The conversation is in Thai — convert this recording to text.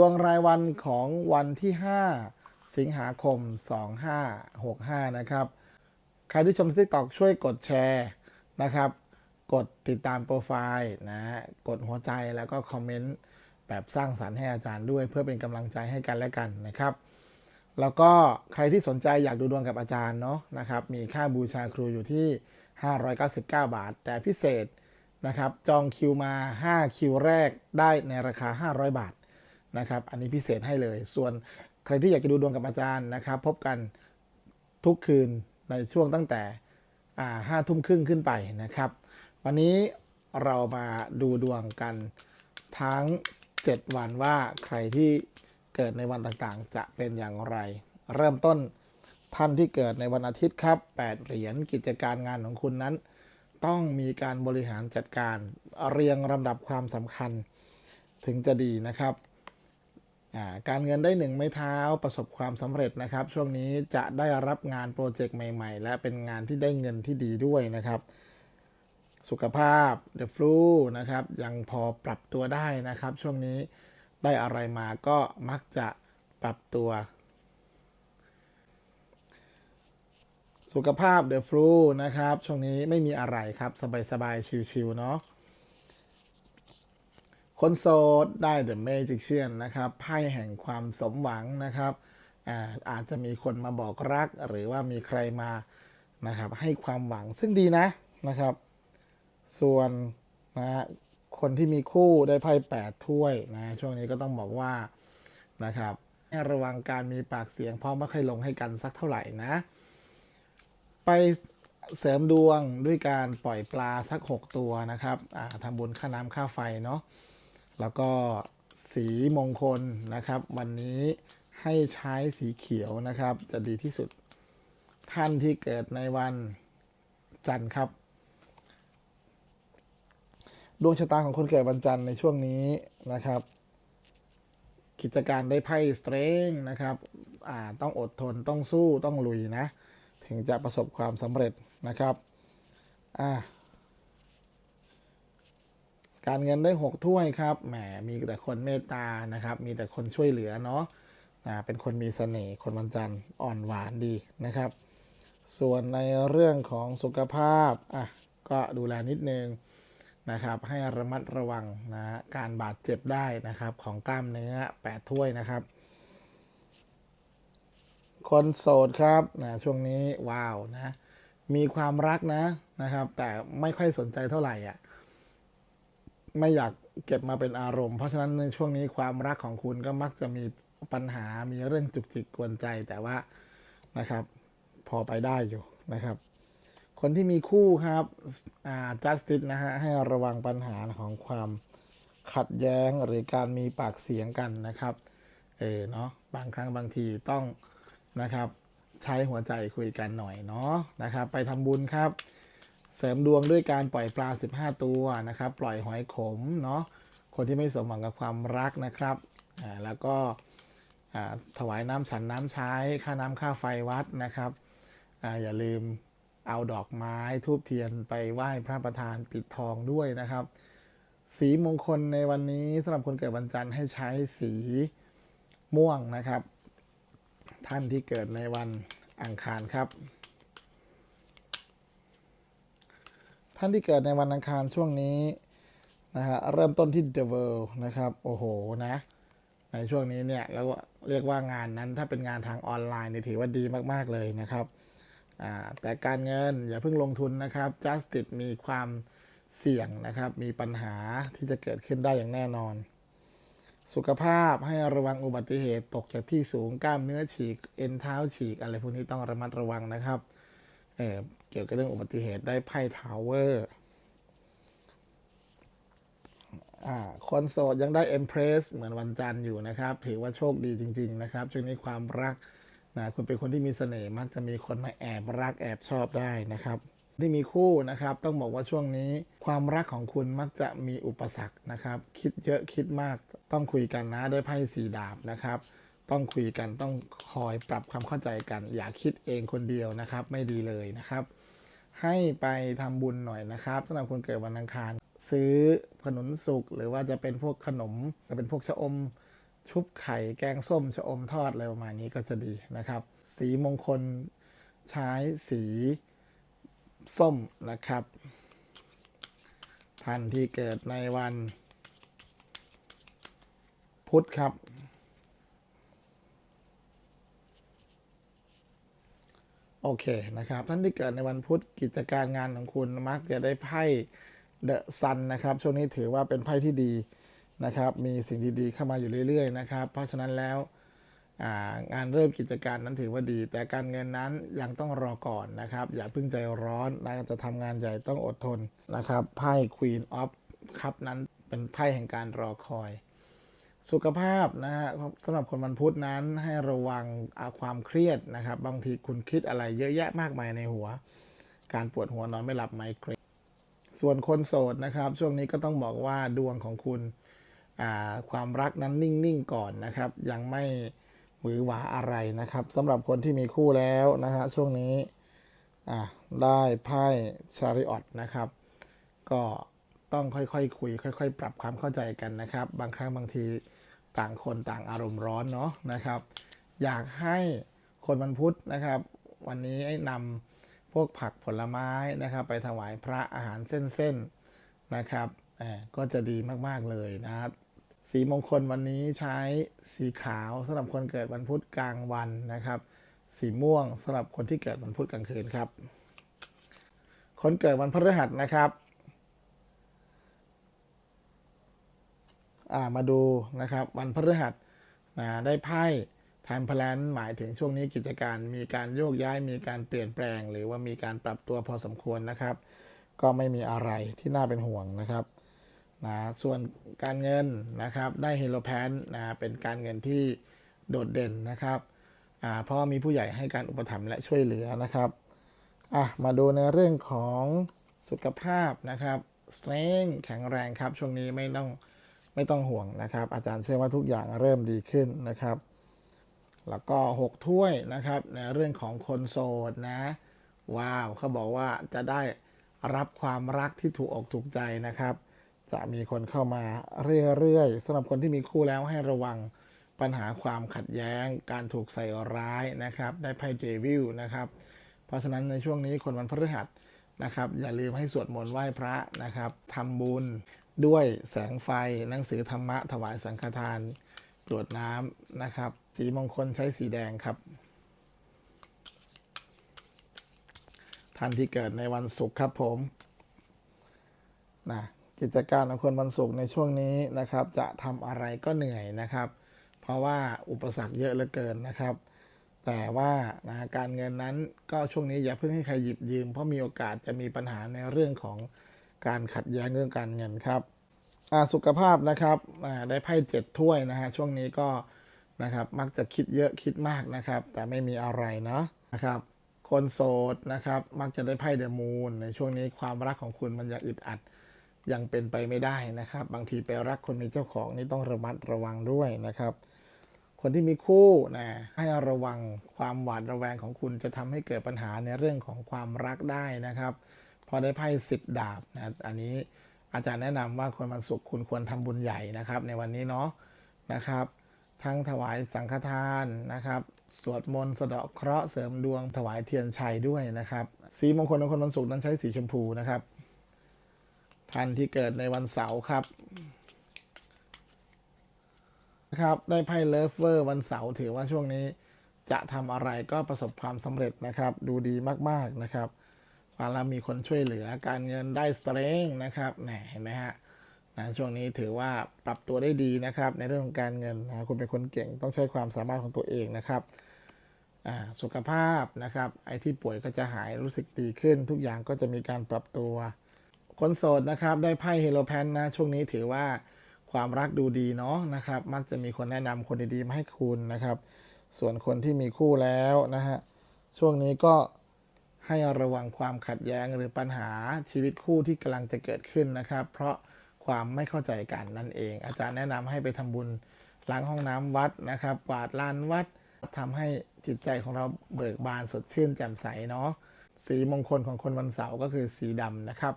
ดวงรายวันของวันที่ 5 สิงหาคม 2565 นะครับ ใครที่ชมทิกตอกช่วยกดแชร์นะครับ กดติดตามโปรไฟล์นะฮะกดหัวใจแล้วก็คอมเมนต์แบบสร้างสรรค์ให้อาจารย์ด้วย เพื่อเป็นกำลังใจให้กันและกันนะครับ แล้วก็ใครที่สนใจอยากดูดวงกับอาจารย์เนาะนะครับ มีค่าบูชาครูอยู่ที่ 599 บาท แต่พิเศษนะครับ จองคิวมา 5 คิวแรกได้ในราคา 500 บาท นะครับ อันนี้พิเศษให้เลย ส่วนใครที่อยากจะดูดวงกับอาจารย์นะครับ พบกันทุกคืนในช่วงตั้งแต่ห้าทุ่มครึ่งขึ้นไปนะครับ วันนี้เรามาดูดวงกันทั้ง 7 วันว่าใครที่เกิดในวันต่างๆ จะเป็นอย่างไร เริ่มต้นท่านที่เกิดในวันอาทิตย์ครับ 8 เหรียญกิจการงานของคุณนั้น ต้องมีการบริหารจัดการเรียงลำดับความสำคัญ ถึงจะดีนะครับ การเงินได้หนึ่งไม้เท้าประสบความสำเร็จนะครับ ช่วงนี้จะได้รับงานโปรเจกต์ใหม่ ๆ และเป็นงานที่ได้เงินที่ดีด้วยนะครับ สุขภาพ The Flu นะครับยังพอปรับตัวได้นะครับ ช่วงนี้ได้อะไรมาก็มักจะปรับตัว สุขภาพ The Flu นะครับ ช่วงนี้ไม่มีอะไรครับ สบายๆชิวๆเนาะ คนโสดได้ The Magician นะครับไพ่แห่งความสมหวังนะครับอาอาจจะมีคนมาบอกรักหรือว่ามีใครมานะครับให้ความหวังซึ่งดีนะนะครับ ส่วนนะคนที่มีคู่ได้ไพ่แปดถ้วยนะช่วงนี้ก็ต้องบอกว่านะครับระวังการมีปากเสียงเพราะไม่ค่อยลงให้กันสักเท่าไหร่นะ ไปเสริมดวงด้วยการปล่อยปลาสัก 6 ตัวนะครับทำบุญค่าน้ำค่าไฟเนาะ แล้วก็สีมงคลนะครับ วันนี้ให้ใช้สีเขียวนะครับ จะดีที่สุดท่านที่เกิดในวันจันทร์ครับ ดวงชะตาของคนเกิดวันจันทร์ในช่วงนี้นะครับ กิจการได้ไพ่สเตรงนะครับต้องอดทนต้องสู้ต้องลุยนะ ถึงจะประสบความสำเร็จนะครับอ่า การเงินได้ 6 ถ้วยครับ แหม มีแต่คนเมตตานะครับ มีแต่คนช่วยเหลือเนาะเป็นคนมีเสน่ห์ คนวันจันทร์อ่อนหวานดีนะครับ ส่วนในเรื่องของสุขภาพ อะ ก็ดูแลนิดนึงนะครับ ให้ระมัดระวังนะฮะการบาดเจ็บได้นะครับ ของกล้ามเนื้อ8ถ้วยนะครับ คนโสดครับนะช่วงนี้ว้าวนะ มีความรักนะนะครับ แต่ไม่ค่อยสนใจเท่าไหร่อะ ไม่อยากเก็บมาเป็นอารมณ์ เพราะฉะนั้นในช่วงนี้ความรักของคุณก็มักจะมีปัญหามีเรื่องจุกจิกกวนใจแต่ว่านะครับ พอไปได้อยู่นะครับ คนที่มีคู่ครับอ่า justice นะฮะให้ระวังปัญหาของความขัดแย้งหรือการมีปากเสียงกันนะครับเออเนาะบางครั้งบางทีต้องนะครับ ใช้หัวใจคุยกันหน่อยเนาะนะครับ ไปทำบุญครับ เสริมดวงด้วยการปล่อยปลา 15 ตัวนะครับ ปล่อยหอยขมเนาะคนที่ไม่สมหวังกับความรักนะครับแล้วก็ถวายน้ำฉันน้ำใช้ค่าน้ำค่าไฟวัดนะครับออย่าลืมเอาดอกไม้ทูบเทียนไปไหว้พระประธานปิดทองด้วยนะครับ สีมงคลในวันนี้สำหรับคนเกิดวันจันทร์ให้ใช้สีม่วงนะครับ ท่านที่เกิดในวันอังคารครับ ท่านที่เกิดในวันอังคารช่วงนี้นะฮะเริ่มต้นที่ The World นะครับโอ้โหนะ ในช่วงนี้เนี่ยแล้วเรียกว่างานนั้นถ้าเป็นงานทางออนไลน์เนี่ยถือว่าดีมาก ๆ เลยนะครับแต่การเงินอย่าเพิ่งลงทุนนะครับ justice มีความเสี่ยงนะครับ มีปัญหาที่จะเกิดขึ้นได้อย่างแน่นอน สุขภาพให้ระวังอุบัติเหตุตกจากที่สูงกล้ามเนื้อฉีก เอ็นเท้าฉีก อะไรพวกนี้ต้องระมัดระวังนะครับ เเกี่ยวกับเรื่องอุบัติเหตุได้ไพ่ทาวเวอร์คอนโสดยังได้ Empress เหมือนวันจันทร์อยู่นะครับ ถือว่าโชคดีจริง ๆ นะครับ ช่วงนี้ความรักนะคุณเป็นคนที่มีเสน่ห์มักจะมีคนมาแอบรักแอบชอบได้นะครับที่มีคู่นะครับ ต้องบอกว่าช่วงนี้ ความรักของคุณมักจะมีอุปสรรคนะครับ คิดเยอะคิดมากต้องคุยกันนะได้ไพ่สีดาบนะครับ ต้องคุยกันต้องคอยปรับความเข้าใจกัน อย่าคิดเองคนเดียวนะครับ ไม่ดีเลยนะครับ ให้ไปทำบุญหน่อยนะครับสำหรับคนเกิดวันอังคาร ซื้อขนมสุกหรือว่าจะเป็นพวกขนมจะเป็นพวกชะอม ชุบไข่แกงส้มชะอมทอดอะไรประมาณนี้ก็จะดีนะครับ สีมงคลใช้สีส้มนะครับ ท่านที่เกิดในวัน พุธครับ โอเคนะครับ ท่านที่เกิดในวันพุธกิจการงานของคุณมักจะได้ไพ่เดอะซันนะครับ ช่วงนี้ถือว่าเป็นไพ่ที่ดีนะครับ มีสิ่งดีๆเข้ามาอยู่เรื่อยๆนะครับ เพราะฉะนั้นแล้วางานเริ่มกิจการนั้นถือว่าดี แต่การเงินนั้นยังต้องรอก่อนนะครับ อย่าเพิ่งใจร้อนนะจะทำงานใหญ่ต้องอดทนนะครับไพ่ Queen of คัพนั้นเป็นไพ่แห่งการรอคอย สุขภาพนะฮะสำหรับคนวันพุธนั้นให้ระวังความเครียดนะครับ บางทีคุณคิดอะไรเยอะแยะมากมายในหัว การปวดหัวนอนไม่หลับไมเกรนส่วนคนโสดนะครับ ช่วงนี้ก็ต้องบอกว่าดวงของคุณความรักนั้นนิ่ง ๆ ก่อนนะครับ ยังไม่หวือหวาอะไรนะครับสำหรับคนที่มีคู่แล้วนะฮะช่วงนี้ได้ไพ่ชาริออตนะครับ ก็ ต้องค่อยๆคคุย ค่อย ๆ ปรับความเข้าใจกันนะครับ บางครั้งบางทีต่างคนต่างอารมณ์ร้อนเนาะนะครับ อยากให้คนวันพุธนะครับ วันนี้ให้นำพวกผักผลไม้นะครับ ไปถวายพระอาหารเส้นๆนะครับก็จะดีมากๆเลยนะครับสีมงคลวันนี้ใช้สีขาวสำหรับคนเกิดวันพุธกลางวันนะครับ สีม่วงสำหรับคนที่เกิดวันพุธกลางคืนครับ คนเกิดวันพฤหัสนะครับ อ่า มาดูนะครับวันพฤหัสนะได้ไพ่ไทม์พลนหมายถึงช่วงนี้กิจการ มีการโยกย้ายมีการเปลี่ยนแปลง หรือว่ามีการปรับตัวพอสมควรนะครับ ก็ไม่มีอะไรที่น่าเป็นห่วงนะครับนะส่วนการเงินนะครับได้เฮโลแพนนะเป็นการเงินที่โดดเด่นนะครับเพราะมีผู้ใหญ่ให้การอุปถัมภ์และช่วยเหลือนะครับอะมาดูในเรื่องของสุขภาพนะครับสเตรนแข็งแรงครับ ช่วงนี้ไม่ต้อง ไม่ต้องห่วงนะครับ อาจารย์เชื่อว่าทุกอย่างเริ่มดีขึ้นนะครับ แล้วก็ 6 ถ้วยนะครับในเรื่องของคนโสดนะ ว้าวเขาบอกว่าจะได้รับความรักที่ถูกอกถูกใจนะครับ จะมีคนเข้ามาเรื่อยๆสำหรับคนที่มีคู่แล้วให้ระวังปัญหาความขัดแย้ง การถูกใส่ร้ายนะครับ ได้ไพ่เจวิลนะครับ เพราะฉะนั้นในช่วงนี้คนวันพฤหัสนะครับ อย่าลืมให้สวดมนต์ไหว้พระนะครับทำบุญ ด้วยแสงไฟหนังสือธรรมะถวายสังฆทานกรวดน้ำนะครับ สีมงคลใช้สีแดงครับ ท่านที่เกิดในวันศุกร์ครับผมนะกิจการของคนวันศุกร์ในช่วงนี้นะครับ จะทำอะไรก็เหนื่อยนะครับ เพราะว่าอุปสรรคเยอะเหลือเกินนะครับ แต่ว่านะการเงินนั้นก็ช่วงนี้อย่าเพิ่งให้ใครหยิบยืม เพราะมีโอกาสจะมีปัญหาในเรื่องของ การขัดแย้งเรื่องการเงินครับสุขภาพนะครับได้ไพ่เจ็ดถ้วยนะฮะช่วงนี้ก็นะครับมักจะคิดเยอะคิดมากนะครับ แต่ไม่มีอะไรเนาะนะครับคนโสดนะครับมักจะได้ไพ่เดมูนในช่วงนี้ความรักของคุณมันยังอึดอัดยังเป็นไปไม่ได้นะครับ บางทีไปรักคนมีเจ้าของนี่ต้องระมัดระวังด้วยนะครับ คนที่มีคู่นะให้ระวังความหวาดระแวงของคุณจะทำให้เกิดปัญหาในเรื่องของความรักได้นะครับ พอได้ไพ่สิบดาบนะอันนี้อาจารย์แนะนำว่าคนวันศุกร์คุณควรทำบุญใหญ่นะครับ ในวันนี้เนาะนะครับ ทั้งถวายสังฆทานนะครับ สวดมนต์สะเดาะเคราะห์เสริมดวงถวายเทียนชัยด้วยนะครับ สีมงคลของคนวันศุกร์นั้นใช้สีชมพูนะครับท่านที่เกิดในวันเสาร์ครับนะครับได้ไพ่เลิฟเวอร์วันเสาร์ถือว่าช่วงนี้จะทำอะไรก็ประสบความสำเร็จนะครับ ดูดีมากๆนะครับ ฟังแล้วมีคนช่วยเหลือการเงินได้สเตรงนะครับแหมเห็นไหมฮะนะช่วงนี้ถือว่าปรับตัวได้ดีนะครับ ในเรื่องของการเงินนะคุณเป็นคนเก่งต้องใช้ความสามารถของตัวเองนะครับสุขภาพนะครับไอ้ที่ป่วยก็จะหายรู้สึกดีขึ้น ทุกอย่างก็จะมีการปรับตัว คนโสดนะครับได้ไพ่เฮโลแพนนะช่วงนี้ถือว่าความรักดูดีเนาะนะครับมักจะมีคนแนะนำคนดีๆมาให้คุณนะครับ ส่วนคนที่มีคู่แล้วนะฮะช่วงนี้ก็ ให้ระวังความขัดแย้งหรือปัญหาชีวิตคู่ที่กำลังจะเกิดขึ้นนะครับ เพราะความไม่เข้าใจกันนั่นเอง อาจารย์แนะนำให้ไปทำบุญล้างห้องน้ำวัดนะครับกวาดลานวัดทำให้จิตใจของเราเบิกบานสดชื่นแจ่มใสเนาะสีมงคลของคนวันเสาร์ก็คือสีดำนะครับ